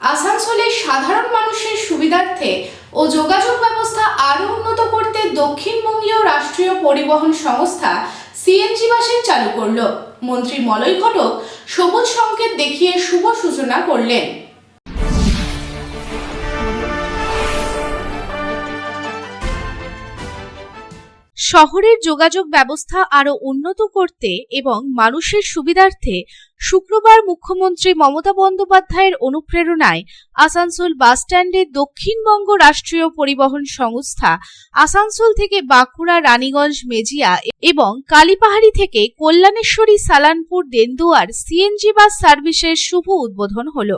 আসানসোলের সাধারণ মানুষের সুবিধার্থে ও যোগাযোগ ব্যবস্থা আরও উন্নত করতে দক্ষিণবঙ্গীয় রাষ্ট্রীয় পরিবহন সংস্থা সিএনজি বাসের চালু করল। মন্ত্রী মলয় ঘটক সবুজ সংকেত দেখিয়ে শুভ সূচনা করলেন। শহরের যোগাযোগ ব্যবস্থা আরও উন্নত করতে এবং মানুষের সুবিধার্থে শুক্রবার মুখ্যমন্ত্রী মমতা বন্দ্যোপাধ্যায়ের অনুপ্রেরণায় আসানসোল বাসস্ট্যান্ডে দক্ষিণবঙ্গ রাষ্ট্রীয় পরিবহন সংস্থা আসানসোল থেকে বাঁকুড়া, রানীগঞ্জ, মেজিয়া এবং কালীপাহাড়ি থেকে কল্যাণেশ্বরী, সালানপুর, দেন্দুয়ার সিএনজি বাস সার্ভিসের শুভ উদ্বোধন হলো।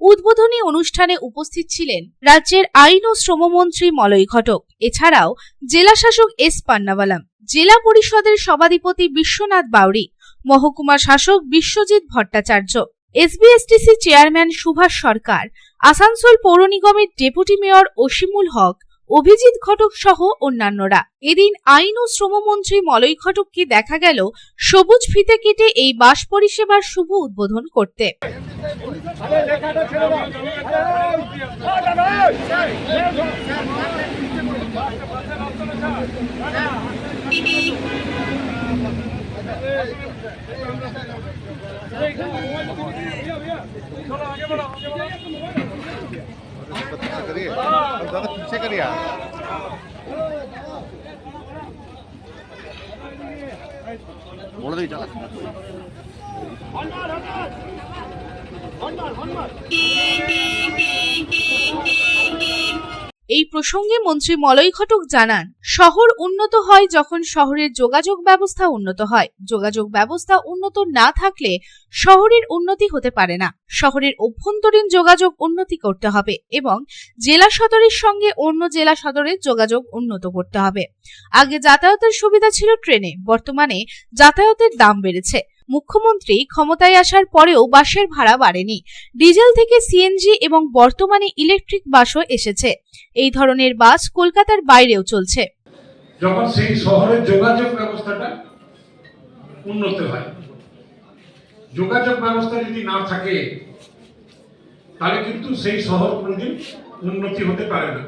উদ্বোধনী অনুষ্ঠানে উপস্থিত ছিলেন রাজ্যের আইন ও শ্রমমন্ত্রী মলয় ঘটক। এছাড়াও জেলা শাসক এস পান্নাওয়ালাম জেলা পরিষদের সভাধিপতি বিশ্বনাথ বাউরি মহকুমা শাসক বিশ্বজিৎ ভট্টাচার্য। এসবিএসটিসি চেয়ারম্যান সুভাষ সরকার, আসানসোল পৌর নিগমের ডেপুটি মেয়র অসীমুল হক, অভিজিৎ ঘটক সহ অন্যান্যরা। এদিন আইন ও শ্রমমন্ত্রী মলয় ঘটককে দেখা গেল সবুজ ফিতে কেটে এই বাস পরিষেবার শুভ উদ্বোধন করতে। अब ज़्यादा पीछे करिए आप बोल दी चला এই প্রসঙ্গে মন্ত্রী মলয় ঘটক জানান, শহর উন্নত হয় যখন শহরের যোগাযোগ ব্যবস্থা উন্নত হয়। যোগাযোগ ব্যবস্থা উন্নত না থাকলে শহরের উন্নতি হতে পারে না। শহরের অভ্যন্তরীণ যোগাযোগ উন্নতি করতে হবে এবং জেলা সদরের সঙ্গে অন্য জেলা সদরের যোগাযোগ উন্নত করতে হবে। আগে যাতায়াতের সুবিধা ছিল ট্রেনে, বর্তমানে যাতায়াতের দাম বেড়েছে। মুখ্যমন্ত্রী ক্ষমতায় আসার পরেও বাসের ভাড়া বাড়েনি। ডিজেল থেকে সিএনজি এবং বর্তমানে ইলেকট্রিক বাসও এসেছে। এই ধরনের বাস কলকাতার বাইরেও চলছে। যখন সেই শহরের যোগাযোগ ব্যবস্থাটা উন্নত হয়, যোগাযোগ ব্যবস্থা যদি না থাকে, তাহলে কিন্তু সেই শহর কোনোদিন উন্নতি হতে পারে না।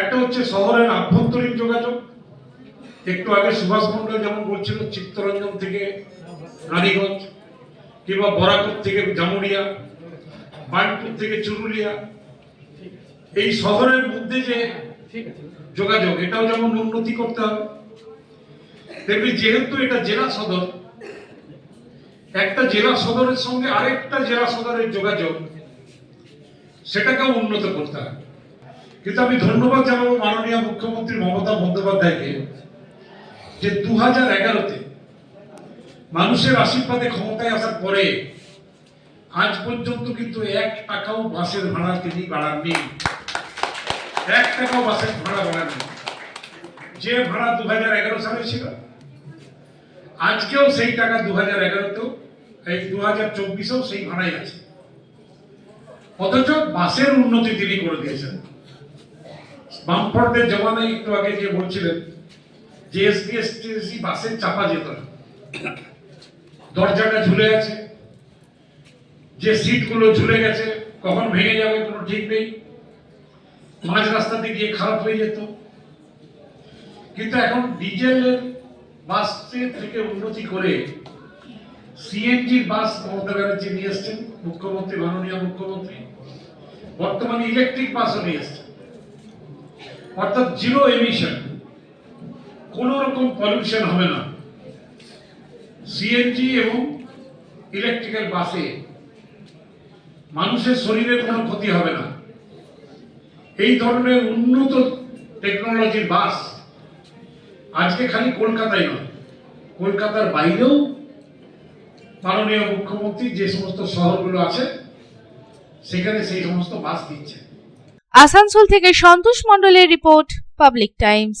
একটা হচ্ছে শহরের আভ্যন্তরীণ যোগাযোগ একটু আগে সুভাষ মন্ডল যেমন বলছিল, চিত্তরঞ্জন থেকে রানীগঞ্জ, কিংবা বরাকর থেকে জামুরিয়া, বার্নপুর থেকে চুরুলিয়া, এই শহরের মধ্যে যে যোগাযোগ, এটাও যেমন উন্নতি করতে হবে, তেমনি যেহেতু এটা জেলা সদর, একটা জেলা সদরের সঙ্গে আরেকটা জেলা সদরের যোগাযোগ, সেটাকেও উন্নত করতে হবে। কিন্তু আমি ধন্যবাদ জানাব মাননীয় মুখ্যমন্ত্রী মমতা বন্দ্যোপাধ্যায়কে যে দু হাজার এগারোতে মানুষের আশীর্বাদে ক্ষমতায় আসার পরে আজ পর্যন্ত কিন্তু এক টাকাও বাসের ভাড়া তিনি বাড়াননি। এক টাকাও বাসের ভাড়া বাড়াননি। যে ভাড়া দু হাজার এগারো সালে ছিল, আজকেও সেই টাকা দু হাজার এগারোতেও, এই দু হাজার চব্বিশেও সেই ভাড়াই আছে। অথচ বাসের উন্নতি তিনি করে দিয়েছেন। বামফ্রন্টের জমানায় একটু আগে যে বলছিলেন যে এসপিএসটিসি বাসের চাপা যেত না। দরজাটা ঝুলে আছে যে সিটগুলো ঝুলে গেছে, কখন ভেঙে যাবে কোনো ঠিক নেই। মাঝ রাস্তাতে গিয়ে খারাপ হয়ে যেত। কিন্তু এখন ডিজেলের বাসের থেকে উন্নতি করে সিএনজির বাস মমতা ব্যানার্জি নিয়ে এসছেন, মুখ্যমন্ত্রী, মাননীয় মুখ্যমন্ত্রী। বর্তমানে ইলেকট্রিক বাসও নিয়ে এসছেন। অর্থাৎ জিরো এমিশন কোন রকম পলিউশন হবে না। সিএনজি এবং ইলেকট্রিক্যাল বাসে মানুষের শরীরের কোনো ক্ষতি হবে না। এই ধরনের উন্নত টেকনোলজির বাস আজকে খালি কলকাতায় নয়, কলকাতার বাইরেও মাননীয় মুখ্যমন্ত্রী যে সমস্ত শহরগুলো আছে, সেখানে সেই সমস্ত বাস দিচ্ছে। আসানসোল থেকে সন্তোষ মণ্ডলের রিপোর্ট, পাবলিক টাইমস।